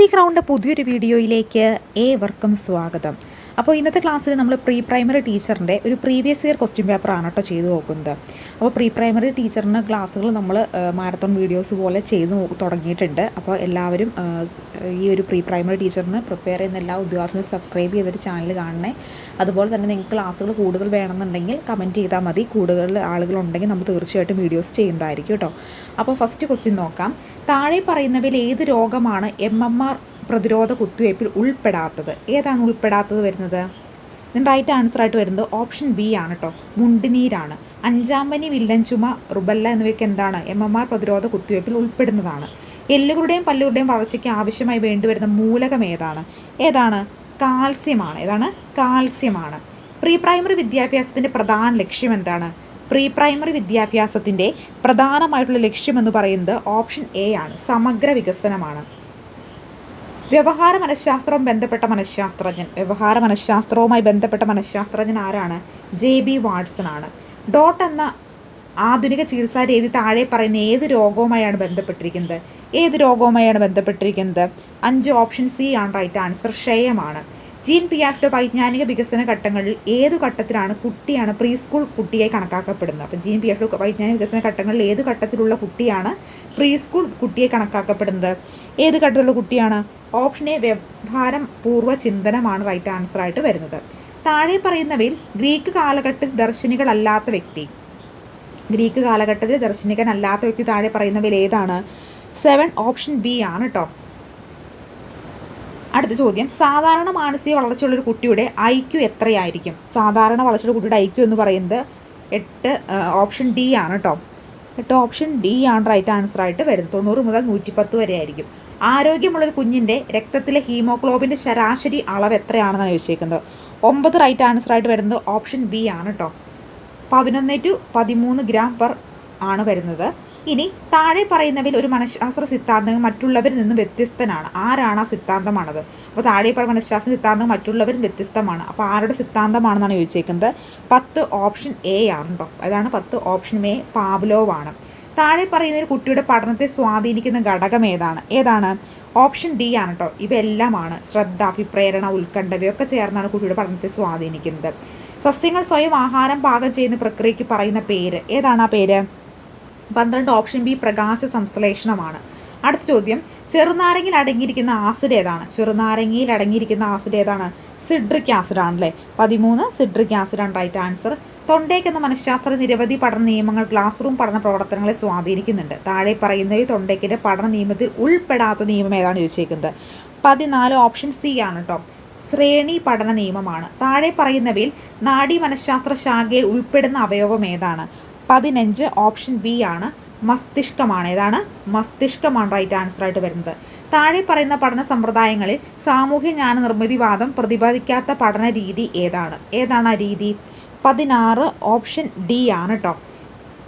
C crowned പുതിയൊരു വീഡിയോയിലേക്ക് ഏവർക്കും സ്വാഗതം. അപ്പോൾ ഇന്നത്തെ ക്ലാസ്സിൽ നമ്മൾ പ്രീ പ്രൈമറി ടീച്ചറിന്റെ ഒരു പ്രീവിയസ് ഇയർ ക്വസ്റ്റ്യൻ ആണ് കേട്ടോ ചെയ്തു നോക്കുന്നത്. അപ്പോൾ പ്രീ പ്രൈമറി ടീച്ചറിന് ക്ലാസ്സുകൾ നമ്മൾ മാരത്തോൺ വീഡിയോസ് പോലെ ചെയ്തു തുടങ്ങിയിട്ടുണ്ട്. അപ്പോൾ എല്ലാവരും ഈ ഒരു പ്രീ പ്രൈമറി ടീച്ചറിന് പ്രിപ്പയർ ചെയ്യുന്ന എല്ലാ ഉദ്യോഗാർത്ഥികളും സബ്സ്ക്രൈബ് ചെയ്തൊരു ചാനൽ കാണണേ. അതുപോലെ തന്നെ നിങ്ങൾക്ക് ക്ലാസ്സുകൾ കൂടുതൽ വേണമെന്നുണ്ടെങ്കിൽ കമന്റ് ചെയ്താൽ മതി. കൂടുതൽ ആളുകളുണ്ടെങ്കിൽ നമ്മൾ തീർച്ചയായിട്ടും വീഡിയോസ് ചെയ്യുന്നതായിരിക്കും കേട്ടോ. അപ്പോൾ ഫസ്റ്റ് ക്വസ്റ്റ്യൻ നോക്കാം. താഴെ പറയുന്നവയിൽ ഏത് രോഗമാണ് എം എം ആർ പ്രതിരോധ കുത്തിവയ്പ്പിൽ ഉൾപ്പെടാത്തത്? ഏതാണ് ഉൾപ്പെടാത്തത് വരുന്നത്? റൈറ്റ് ആൻസർ ആയിട്ട് വരുന്നത് ഓപ്ഷൻ ബി ആണ് കേട്ടോ മുണ്ടിനീരാണ്. അഞ്ചാം പനി വില്ലൻ ചുമ റുബല്ല എന്നിവയ്ക്ക് എന്താണ് എം എം ആർ പ്രതിരോധ കുത്തിവയ്പ്പിൽ ഉൾപ്പെടുന്നതാണ്. എല്ലുകളുടെയും പല്ലുകളുടെയും വളർച്ചയ്ക്ക് ആവശ്യമായി വേണ്ടിവരുന്ന മൂലകം ഏതാണ്? ഏതാണ്? കാൽസ്യമാണ്. ഏതാണ്? കാൽസ്യമാണ്. പ്രീ പ്രൈമറി വിദ്യാഭ്യാസത്തിന്റെ പ്രധാന ലക്ഷ്യം എന്താണ്? പ്രീ പ്രൈമറി വിദ്യാഭ്യാസത്തിന്റെ പ്രധാനമായിട്ടുള്ള ലക്ഷ്യം എന്ന് പറയുന്നത് ഓപ്ഷൻ എ ആണ് സമഗ്ര വികസനമാണ്. വ്യവഹാര മനഃശാസ്ത്രവും ബന്ധപ്പെട്ട മനഃശാസ്ത്രജ്ഞൻ വ്യവഹാര മനഃശാസ്ത്രവുമായി ബന്ധപ്പെട്ട മനഃശാസ്ത്രജ്ഞൻ ആരാണ്? ജെ ബി വാട്സൺ ആണ്. ഡോട്ട് എന്ന ആധുനിക ചികിത്സാ രീതി താഴെ പറയുന്ന ഏത് രോഗവുമായാണ് ബന്ധപ്പെട്ടിരിക്കുന്നത്? ഏത് രോഗവുമായാണ് ബന്ധപ്പെട്ടിരിക്കുന്നത്? അഞ്ച് ഓപ്ഷൻ സി ആണ് റൈറ്റ് ആൻസർ ക്ഷയമാണ്. ജീൻ പിയാഫ്റ്റ് വൈജ്ഞാനിക വികസന ഘട്ടങ്ങളിൽ ഏത് ഘട്ടത്തിലാണ് കുട്ടിയാണ് പ്രീ സ്കൂൾ കുട്ടിയായി കണക്കാക്കപ്പെടുന്നത്? അപ്പോൾ ജീൻ പിയാഫ്റ്റ് വൈജ്ഞാനിക വികസന ഘട്ടങ്ങളിൽ ഏത് ഘട്ടത്തിലുള്ള കുട്ടിയാണ് പ്രീ സ്കൂൾ കുട്ടിയെ കണക്കാക്കപ്പെടുന്നത്? ഏത് ഘട്ടത്തിലുള്ള കുട്ടിയാണ്? ഓപ്ഷൻ എ വ്യവഹാരം പൂർവ ചിന്തനമാണ് റൈറ്റ് ആൻസർ ആയിട്ട് വരുന്നത്. താഴെ പറയുന്നവയിൽ ഗ്രീക്ക് കാലഘട്ട ദർശനികളല്ലാത്ത വ്യക്തി. ഗ്രീക്ക് കാലഘട്ടത്തിൽ ദർശനികനല്ലാത്ത വ്യക്തി താഴെ പറയുന്നവയിൽ ഏതാണ്? സെവൻ ഓപ്ഷൻ ബി ആണ് കേട്ടോ അടുത്ത ചോദ്യം. സാധാരണ മാനസിക വളർച്ചയുള്ള ഒരു കുട്ടിയുടെ ഐ ക്യു എത്രയായിരിക്കും? സാധാരണ വളർച്ചയുള്ള കുട്ടിയുടെ ഐ ക്യു എന്ന് പറയുന്നത് എട്ട് ഓപ്ഷൻ ഡി ആണ് കേട്ടോ എട്ട് ഓപ്ഷൻ ഡി ആണ് റൈറ്റ് ആൻസർ ആയിട്ട് വരുന്നത്. തൊണ്ണൂറ് മുതൽ നൂറ്റിപ്പത്ത് വരെ ആയിരിക്കും. ആരോഗ്യമുള്ളൊരു കുഞ്ഞിന്റെ രക്തത്തിലെ ഹീമോഗ്ലോബിന്റെ ശരാശരി അളവ് എത്രയാണെന്നാണ് ചോദിച്ചേക്കുന്നത്. ഒമ്പത് റൈറ്റ് ആൻസർ ആയിട്ട് വരുന്നത് ഓപ്ഷൻ ബി ആണ് കേട്ടോ പതിനൊന്ന് ടു പതിമൂന്ന് ഗ്രാം പെർ ആണ് വരുന്നത്. ഇനി താഴെ പറയുന്നവയിൽ ഒരു മനഃശാസ്ത്ര സിദ്ധാന്തം മറ്റുള്ളവരിൽ നിന്നും വ്യത്യസ്തനാണ്. ആരാണ് ആ സിദ്ധാന്തമാണത്? അപ്പോൾ താഴെ പറയുന്ന മനഃശാസ്ത്ര സിദ്ധാന്തം മറ്റുള്ളവരിൽ വ്യത്യസ്തമാണ്. അപ്പോൾ ആരുടെ സിദ്ധാന്തമാണെന്നാണ് ചോദിച്ചേക്കുന്നത്? പത്ത് ഓപ്ഷൻ എ ആണ് കേട്ടോ അതാണ് പത്ത് ഓപ്ഷൻ എ പാവ്ലോവാണ്. താഴെ പറയുന്ന ഒരു കുട്ടിയുടെ പഠനത്തെ സ്വാധീനിക്കുന്ന ഘടകം ഏതാണ്? ഏതാണ്? ഓപ്ഷൻ ഡി ആണ് കേട്ടോ ഇവയെല്ലാമാണ്. ശ്രദ്ധ അഭിപ്രേരണ ഉത്കണ്ഠ ഇവയൊക്കെ ചേർന്നാണ് കുട്ടിയുടെ പഠനത്തെ സ്വാധീനിക്കുന്നത്. സസ്യങ്ങൾ സ്വയം ആഹാരം പാകം ചെയ്യുന്ന പ്രക്രിയയ്ക്ക് പറയുന്ന പേര്. ഏതാണ് ആ പേര്? പന്ത്രണ്ട് ഓപ്ഷൻ ബി പ്രകാശ സംശ്ലേഷണമാണ്. അടുത്ത ചോദ്യം ചെറുനാരങ്ങയിൽ അടങ്ങിയിരിക്കുന്ന ആസിഡ് ഏതാണ്? ചെറുനാരങ്ങയിൽ അടങ്ങിയിരിക്കുന്ന ആസിഡ് ഏതാണ്? സിഡ്രിക് ആസിഡ് ആണല്ലേ പതിമൂന്ന് സിഡ്രിക് ആസിഡ് ആണ് റൈറ്റ് ആൻസർ. തൊണ്ടേക്ക് എന്ന മനഃശാസ്ത്ര നിരവധി പഠന നിയമങ്ങൾ ക്ലാസ് റൂം പഠന പ്രവർത്തനങ്ങളെ സ്വാധീനിക്കുന്നുണ്ട്. താഴെ പറയുന്നവയിൽ തൊണ്ടേക്കിന്റെ പഠന നിയമത്തിൽ ഉൾപ്പെടാത്ത നിയമം ഏതാണ് ചോദിച്ചേക്കുന്നത്? പതിനാല് ഓപ്ഷൻ സി ആണ് കേട്ടോ ശ്രേണി പഠന നിയമമാണ്. താഴെ പറയുന്നവയിൽ നാഡി മനഃശാസ്ത്ര ശാഖയിൽ ഉൾപ്പെടുന്ന അവയവം ഏതാണ്? പതിനഞ്ച് ഓപ്ഷൻ ബി ആണ് മസ്തിഷ്കമാണ്. ഏതാണ്? മസ്തിഷ്കമാണ് റൈറ്റ് ആൻസർ ആയിട്ട് വരുന്നത്. താഴെ പറയുന്ന പഠന സമ്പ്രദായങ്ങളിൽ സാമൂഹ്യ ജ്ഞാന നിർമ്മിതിവാദം പ്രതിപാദിക്കാത്ത പഠന രീതി ഏതാണ്? ഏതാണ് ആ രീതി? പതിനാറ് ഓപ്ഷൻ ഡി ആണ് കേട്ടോ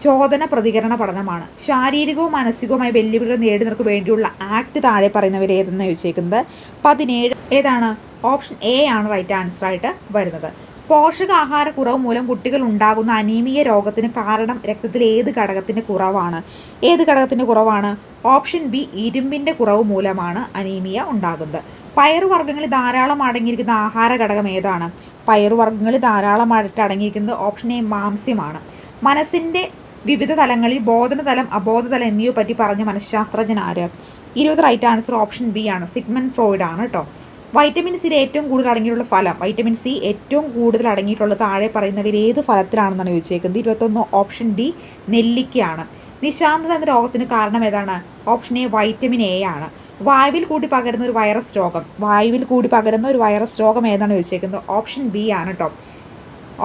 ചോദന പ്രതികരണ പഠനമാണ്. ശാരീരികവും മാനസികവുമായ വെല്ലുവിളികൾ നേടുന്നവർക്ക് വേണ്ടിയുള്ള ആക്ട് താഴെ പറയുന്നവർ ഏതെന്ന് ചോദിച്ചേക്കുന്നത്? പതിനേഴ് ഏതാണ്? ഓപ്ഷൻ എ ആണ് റൈറ്റ് ആൻസർ ആയിട്ട് വരുന്നത്. പോഷകാഹാര കുറവ് മൂലം കുട്ടികൾ ഉണ്ടാകുന്ന അനീമിയ രോഗത്തിന് കാരണം രക്തത്തിൽ ഏത് ഘടകത്തിന്റെ കുറവാണ്? ഏത് ഘടകത്തിന്റെ കുറവാണ്? ഓപ്ഷൻ ബി ഇരുമ്പിന്റെ കുറവ് മൂലമാണ് അനീമിയ ഉണ്ടാകുന്നത്. പയറുവർഗങ്ങളിൽ ധാരാളം അടങ്ങിയിരിക്കുന്ന ആഹാര ഘടകം ഏതാണ്? പയറുവർഗങ്ങളിൽ ധാരാളമായിട്ട് അടങ്ങിയിരിക്കുന്നത് ഓപ്ഷൻ എ മാംസ്യമാണ്. മനസ്സിന്റെ വിവിധ തലങ്ങളിൽ ബോധനതലം അബോധതലം എന്നിവയെ പറ്റി പറഞ്ഞ മനഃശാസ്ത്രജ്ഞൻ ആര്? ഇരുപത് റൈറ്റ് ആൻസർ ഓപ്ഷൻ ബി ആണ്. സിഗ്മൻ ഫ്രോയിഡ് ആണ് കേട്ടോ വൈറ്റമിൻ സിയിൽ ഏറ്റവും കൂടുതൽ അടങ്ങിയിട്ടുള്ള ഫലം വൈറ്റമിൻ സി ഏറ്റവും കൂടുതൽ അടങ്ങിയിട്ടുള്ള താഴെ പറയുന്നവർ ഏത് ഫലത്തിലാണെന്നാണ് ചോദിച്ചേക്കുന്നത്. ഇരുപത്തൊന്ന് ഓപ്ഷൻ ഡി നെല്ലിക്കയാണ്. നിശാന്തത എന്ന രോഗത്തിന് കാരണം ഏതാണ്? ഓപ്ഷൻ എ വൈറ്റമിൻ എ ആണ്. വായുവിൽ കൂടി പകരുന്ന ഒരു വൈറസ് രോഗം. വായുവിൽ കൂടി പകരുന്ന ഒരു വൈറസ് രോഗം ഏതാണ് ചോദിച്ചേക്കുന്നത്? ഓപ്ഷൻ ബി ആണ് കേട്ടോ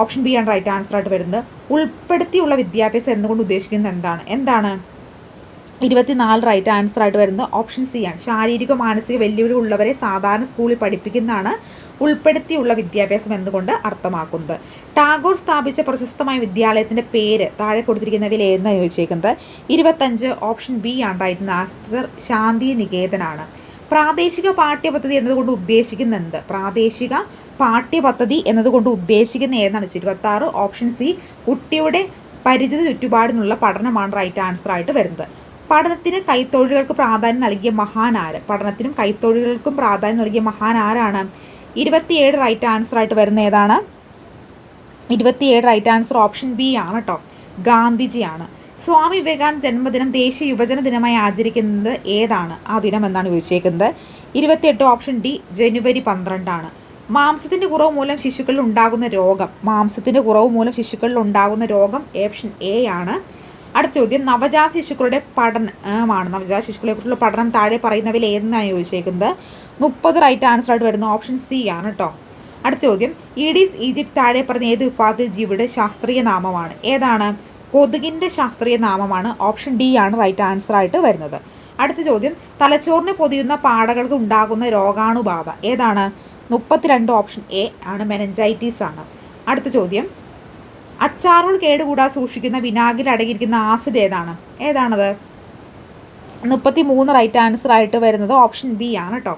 ഓപ്ഷൻ ബി ആണ് റൈറ്റ് ആൻസർ ആയിട്ട് വരുന്നത്. ഉൾപ്പെടുത്തിയുള്ള വിദ്യാഭ്യാസം എന്നുകൊണ്ട് ഉദ്ദേശിക്കുന്നത്? എന്താണ്? എന്താണ്? ഇരുപത്തിനാല് റൈറ്റ് ആൻസർ ആയിട്ട് വരുന്നത് ഓപ്ഷൻ സി ആണ്. ശാരീരിക മാനസിക വെല്ലുവിളി ഉള്ളവരെ സാധാരണ സ്കൂളിൽ പഠിപ്പിക്കുന്നതാണ് ഉൾപ്പെടുത്തിയുള്ള വിദ്യാഭ്യാസം എന്നുകൊണ്ട് അർത്ഥമാക്കുന്നത്. ടാഗോർ സ്ഥാപിച്ച പ്രശസ്തമായ വിദ്യാലയത്തിന്റെ പേര് താഴെ കൊടുത്തിരിക്കുന്നവയിൽ ഏതെന്ന് ചോദിച്ചേക്കുന്നത്. ഇരുപത്തഞ്ച് ഓപ്ഷൻ ബി ആണ് റൈറ്റ് ശാന്തി നികേതനാണ്. പ്രാദേശിക പാഠ്യപദ്ധതി എന്നതുകൊണ്ട് ഉദ്ദേശിക്കുന്ന എന്ത് പ്രാദേശിക പാഠ്യപദ്ധതി എന്നതുകൊണ്ട് ഉദ്ദേശിക്കുന്ന ഏതാണ് ഇരുപത്തി ആറ് ഓപ്ഷൻ സി കുട്ടിയുടെ പരിചിത ചുറ്റുപാടിനുള്ള പഠനമാണ് റൈറ്റ് ആൻസർ ആയിട്ട് വരുന്നത്. പഠനത്തിന് കൈത്തൊഴിലുകൾക്ക് പ്രാധാന്യം നൽകിയ മഹാൻ ആര്? പഠനത്തിനും കൈത്തൊഴിലുകൾക്കും പ്രാധാന്യം നൽകിയ മഹാൻ ആരാണ്? ഇരുപത്തിയേഴ് റൈറ്റ് ആൻസർ ആയിട്ട് വരുന്ന ഏതാണ്? ഇരുപത്തിയേഴ് റൈറ്റ് ആൻസർ ഓപ്ഷൻ ബി ആണ് കേട്ടോ ഗാന്ധിജിയാണ്. സ്വാമി വിവേകാനന്ദ ജന്മദിനം ദേശീയ യുവജന ദിനമായി ആചരിക്കുന്നത് ഏതാണ്? ആ ദിനം എന്നാണ് ചോദിച്ചേക്കുന്നത്. ഇരുപത്തിയെട്ട് ഓപ്ഷൻ ഡി ജനുവരി പന്ത്രണ്ടാണ്. മാംസത്തിന്റെ കുറവ് മൂലം ശിശുക്കളിൽ ഉണ്ടാകുന്ന രോഗം. മാംസത്തിന്റെ കുറവ് മൂലം ശിശുക്കളിൽ ഉണ്ടാകുന്ന രോഗം ഓപ്ഷൻ എ ആണ്. അടുത്ത ചോദ്യം നവജാത ശിശുക്കളുടെ പഠനമാണ് നവജാത ശിശുക്കളെ കുറിച്ചുള്ള പഠനം താഴെ പറയുന്നവയിൽ ഏതെന്നാണ് ചോദിച്ചേക്കുന്നത്? മുപ്പത് റൈറ്റ് ആൻസർ ആയിട്ട് വരുന്ന ഓപ്ഷൻ സി ആണ് കേട്ടോ അടുത്ത ചോദ്യം ഈഡീസ് ഈജിപ്ത് താഴെ പറഞ്ഞ ഏത് വിഭാഗത്തിൽ ജീവിയുടെ ശാസ്ത്രീയ നാമമാണ്? ഏതാണ്? കൊതുകിന്റെ ശാസ്ത്രീയ നാമമാണ്. ഓപ്ഷൻ ഡി ആണ് റൈറ്റ് ആൻസർ ആയിട്ട് വരുന്നത്. അടുത്ത ചോദ്യം തലച്ചോറിന് പൊതിയുന്ന പാടകൾക്ക് ഉണ്ടാകുന്ന രോഗാണുബാധ. ഏതാണ്? മുപ്പത്തിരണ്ട് ഓപ്ഷൻ എ ആണ്. മെനഞ്ചൈറ്റീസ് ആണ്. അടുത്ത ചോദ്യം അച്ചാറുകൾ കേടുകൂടാതെ സൂക്ഷിക്കുന്ന വിനാഗിൽ അടങ്ങിയിരിക്കുന്ന ആസിഡ് ഏതാണ്? ഏതാണത്? മുപ്പത്തി മൂന്ന് റൈറ്റ് ആൻസർ ആയിട്ട് വരുന്നത് ഓപ്ഷൻ ബി ആണ് കേട്ടോ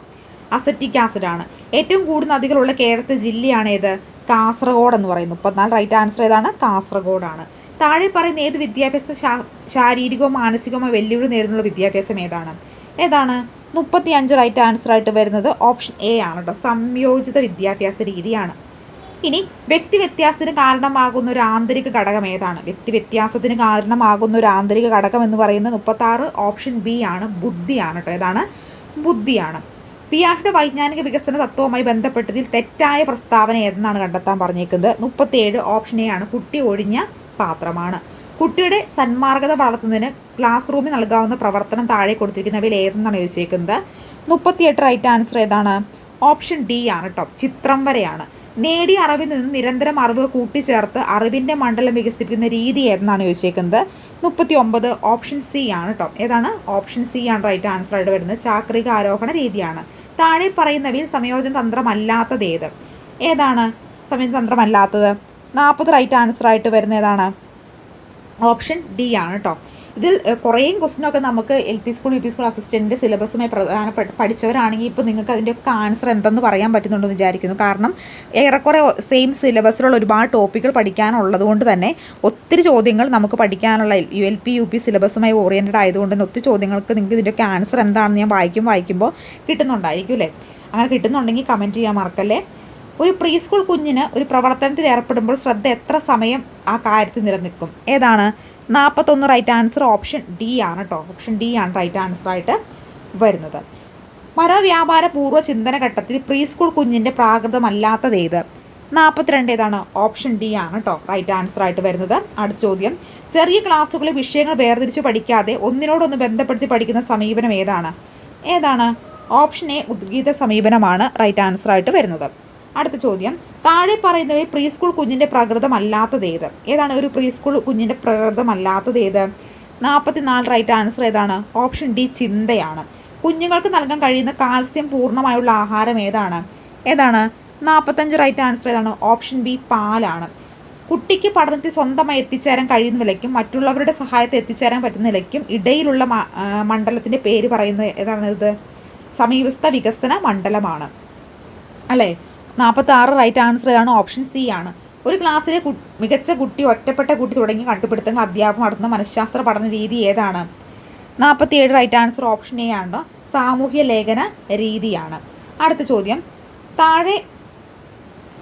അസറ്റിക് ആസിഡ് ആണ്. ഏറ്റവും കൂടുതൽ നദികളുള്ള കേരളത്തെ ജില്ലയാണ് ഏത്? കാസർഗോഡ് എന്ന് പറയുന്നത് മുപ്പത്തിനാല് റൈറ്റ് ആൻസർ ഏതാണ്? കാസർഗോഡാണ് താഴെ പറയുന്ന ഏത് വിദ്യാഭ്യാസ ശാരീരികമോ മാനസികമോ വെല്ലുവിളി നേരിടുന്ന വിദ്യാഭ്യാസം ഏതാണ്? ഏതാണ്? മുപ്പത്തി അഞ്ച് റൈറ്റ് ആൻസർ ആയിട്ട് വരുന്നത് ഓപ്ഷൻ എ ആണ് കേട്ടോ സംയോജിത വിദ്യാഭ്യാസ രീതിയാണ്. ഇനി വ്യക്തി വ്യത്യാസത്തിന് കാരണമാകുന്ന ഒരു ആന്തരിക ഘടകം ഏതാണ്? വ്യക്തി വ്യത്യാസത്തിന് കാരണമാകുന്ന ഒരു ആന്തരിക ഘടകം എന്ന് പറയുന്നത് മുപ്പത്തി ആറ് ഓപ്ഷൻ ബി ആണ്. ബുദ്ധിയാണ് കേട്ടോ. ഏതാണ്? ബുദ്ധിയാണ്. പിയാഷിന്റെ വൈജ്ഞാനിക വികസന തത്വവുമായി ബന്ധപ്പെട്ടതിൽ തെറ്റായ പ്രസ്താവന ഏതെന്നാണ് കണ്ടെത്താൻ പറഞ്ഞേക്കുന്നത് മുപ്പത്തിയേഴ് ഓപ്ഷൻ എ ആണ്. കുട്ടി ഒഴിഞ്ഞ പാത്രമാണ്. കുട്ടിയുടെ സന്മാർഗത വളർത്തുന്നതിന് ക്ലാസ് റൂമിൽ നൽകാവുന്ന പ്രവർത്തനം താഴെ കൊടുത്തിരിക്കുന്നവയിൽ ഏതെന്നാണ് ചോദിച്ചേക്കുന്നത്? മുപ്പത്തിയെട്ട് റൈറ്റ് ആൻസർ ഏതാണ്? ഓപ്ഷൻ ഡി ആണ് കേട്ടോ. ചിത്രം വരെയാണ്. നേടിയ അറിവിൽ നിന്ന് നിരന്തരം അറിവ് കൂട്ടിച്ചേർത്ത് അറിവിന്റെ മണ്ഡലം വികസിപ്പിക്കുന്ന രീതി ഏതെന്നാണ് ചോദിച്ചേക്കുന്നത്. മുപ്പത്തി ഒമ്പത് ഓപ്ഷൻ സി ആണ് കേട്ടോ ഏതാണ്? ഓപ്ഷൻ സി ആണ് റൈറ്റ് ആൻസർ ആയിട്ട് വരുന്നത്. ചാക്രിക ആരോഹണ രീതിയാണ്. താഴെ പറയുന്നവയിൽ സംയോജന തന്ത്രമല്ലാത്തത് ഏത്? ഏതാണ് സംയോജന തന്ത്രമല്ലാത്തത്? നാൽപ്പത് റൈറ്റ് ആൻസർ ആയിട്ട് വരുന്ന ഏതാണ്? ഓപ്ഷൻ ഡി ആണ് കേട്ടോ ഇതിൽ കുറേ ക്വസ്റ്റിനൊക്കെ നമുക്ക് L P school U P school അസിസ്റ്റന്റിന്റെ സിലബസുമായി പ്രധാനപ്പെട്ട പഠിച്ചവരാണെങ്കിൽ ഇപ്പോൾ നിങ്ങൾക്ക് അതിന്റെയൊക്കെ ആൻസർ എന്തെന്ന് പറയാൻ പറ്റുന്നുണ്ടെന്ന് വിചാരിക്കുന്നു. കാരണം ഏറെക്കുറെ സെയിം സിലബസിലുള്ള ഒരുപാട് ടോപ്പിക്കുകൾ പഠിക്കാനുള്ളത് കൊണ്ട് തന്നെ ഒത്തിരി ചോദ്യങ്ങൾ നമുക്ക് പഠിക്കാനുള്ള U L P U P സിലബസുമായി oriented ആയതുകൊണ്ട് തന്നെ ഒത്തിരി ചോദ്യങ്ങൾക്ക് നിങ്ങൾക്ക് ഇതിന്റെയൊക്കെ ആൻസർ എന്താണെന്ന് ഞാൻ വായിക്കും വായിക്കുമ്പോൾ കിട്ടുന്നുണ്ടായിരിക്കും അല്ലേ? അങ്ങനെ കിട്ടുന്നുണ്ടെങ്കിൽ കമന്റ് ചെയ്യാൻ മറക്കല്ലേ? ഒരു പ്രീ സ്കൂൾ കുഞ്ഞിന് ഒരു പ്രവർത്തനത്തിൽ ഏർപ്പെടുമ്പോൾ ശ്രദ്ധ എത്ര സമയം ആ കാര്യത്തിൽ നിലനിൽക്കും? ഏതാണ്? നാൽപ്പത്തൊന്ന് റൈറ്റ് ആൻസർ ഓപ്ഷൻ ഡി ആണ് കേട്ടോ ഓപ്ഷൻ ഡി ആണ് റൈറ്റ് ആൻസർ ആയിട്ട് വരുന്നത്. മനോവ്യാപാര പൂർവ ചിന്തന ഘട്ടത്തിൽ പ്രീ സ്കൂൾ കുഞ്ഞിന്റെ പ്രാകൃതമല്ലാത്തത് ഏത്? നാൽപ്പത്തിരണ്ട് ഏതാണ്? ഓപ്ഷൻ ഡി ആണ് കേട്ടോ റൈറ്റ് ആൻസർ ആയിട്ട് വരുന്നത്. അടുത്ത ചോദ്യം. ചെറിയ ക്ലാസ്സുകളിൽ വിഷയങ്ങൾ വേർതിരിച്ച് പഠിക്കാതെ ഒന്നിനോടൊന്ന് ബന്ധപ്പെടുത്തി പഠിക്കുന്ന സമീപനം ഏതാണ്? ഏതാണ്? ഓപ്ഷൻ എ ഉദ്ഗീത സമീപനമാണ്. റൈറ്റ് ആൻസർ ആയിട്ട് വരുന്നത്. അടുത്ത ചോദ്യം. താഴെ പറയുന്നവയിൽ പ്രീ സ്കൂൾ കുഞ്ഞിന്റെ പ്രകൃതമല്ലാത്തത് ഏത്? ഏതാണ് ഒരു പ്രീ സ്കൂൾ കുഞ്ഞിന്റെ പ്രകൃതമല്ലാത്തത് ഏത്? നാൽപ്പത്തിനാല് റൈറ്റ് ആൻസർ ഏതാണ്? ഓപ്ഷൻ ഡി ചിന്തയാണ്. കുഞ്ഞുങ്ങൾക്ക് നൽകാൻ കഴിയുന്ന കാൽസ്യം പൂർണമായുള്ള ആഹാരം ഏതാണ്? ഏതാണ്? നാൽപ്പത്തഞ്ച് റൈറ്റ് ആൻസർ ഏതാണ്? ഓപ്ഷൻ ബി പാലാണ്. കുട്ടിക്ക് പഠനത്തിൽ സ്വന്തമായി എത്തിച്ചേരാൻ കഴിയുന്ന നിലയ്ക്കും മറ്റുള്ളവരുടെ സഹായത്തെ എത്തിച്ചേരാൻ പറ്റുന്ന നിലയ്ക്കും ഇടയിലുള്ള മണ്ഡലത്തിന്റെ പേര് പറയുന്നത് ഏതാണ് ഇത്? സമീപസ്ഥ വികസന മണ്ഡലമാണ്. അല്ലേ? നാൽപ്പത്തി ആറ് റൈറ്റ് ആൻസർ ഏതാണ് ഓപ്ഷൻ സി ആണ്. ഒരു ക്ലാസ്സിലെ മികച്ച കുട്ടി ഒറ്റപ്പെട്ട കുട്ടി തുടങ്ങി കണ്ടുപിടുത്തങ്ങൾ അധ്യാപനം നടത്തുന്ന മനഃശാസ്ത്ര പഠന രീതി ഏതാണ്? നാൽപ്പത്തിയേഴ് റൈറ്റ് ആൻസർ ഓപ്ഷൻ എ ആണ്. സാമൂഹ്യ ലേഖന രീതിയാണ്. അടുത്ത ചോദ്യം. താഴെ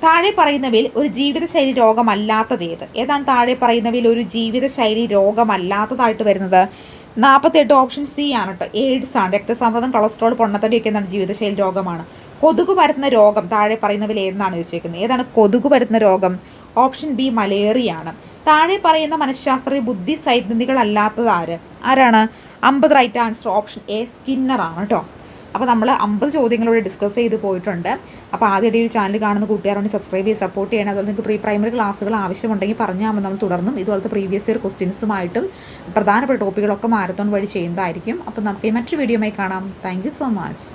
താഴെ പറയുന്നവയിൽ ഒരു ജീവിതശൈലി രോഗമല്ലാത്തത് ഏത്? ഏതാണ് താഴെ പറയുന്നവയിൽ ഒരു ജീവിതശൈലി രോഗമല്ലാത്തതായിട്ട് വരുന്നത്? നാൽപ്പത്തെട്ട് ഓപ്ഷൻ സി ആണ് കേട്ടോ എയ്ഡ്സ് ആണ്. രക്തസമ്മർദ്ദം കൊളസ്ട്രോൾ പൊണ്ണത്തടിയൊക്കെ എന്താണ് ജീവിതശൈലി രോഗമാണ്. കൊതുക് പരത്തുന്ന രോഗം താഴെ പറയുന്നവയിൽ ഏതാണ് ചോദിച്ചേക്കുന്നത്? ഏതാണ് കൊതുക് പരത്തുന്ന രോഗം? ഓപ്ഷൻ ബി മലേറിയ ആണ് താഴെ പറയുന്ന മനഃശാസ്ത്രീയ ബുദ്ധി സൈദ്ധാന്തികളല്ലാത്തത് ആര്? ആരാണ്? അമ്പത് right answer option A Skinner ആണ് കേട്ടോ. അപ്പോൾ നമ്മൾ അമ്പത് ചോദ്യങ്ങളോട് ഡിസ്കസ് ചെയ്ത് പോയിട്ടുണ്ട്. അപ്പോൾ ആദ്യമായിട്ട് ഒരു ചാനൽ കാണുന്ന കൂട്ടുകാരോട് സബ്സ്ക്രൈബ് ചെയ്ത് സപ്പോർട്ട് ചെയ്യണം. അതുപോലെ നിങ്ങൾക്ക് പ്രീ പ്രൈമറി ക്ലാസ്സുകൾ ആവശ്യമുണ്ടെങ്കിൽ പറഞ്ഞാൽ നമ്മൾ തുടർന്നും ഇതുപോലത്തെ പ്രീവിയസ് ഇയർ ക്വസ്റ്റ്യൻസുമായിട്ടും പ്രധാനപ്പെട്ട ടോപ്പിക്കുകളൊക്കെ മാരത്തോൺ വഴി ചെയ്യുന്നതായിരിക്കും. അപ്പോൾ നമുക്ക് മറ്റൊരു വീഡിയോയുമായി കാണാം. Thank so much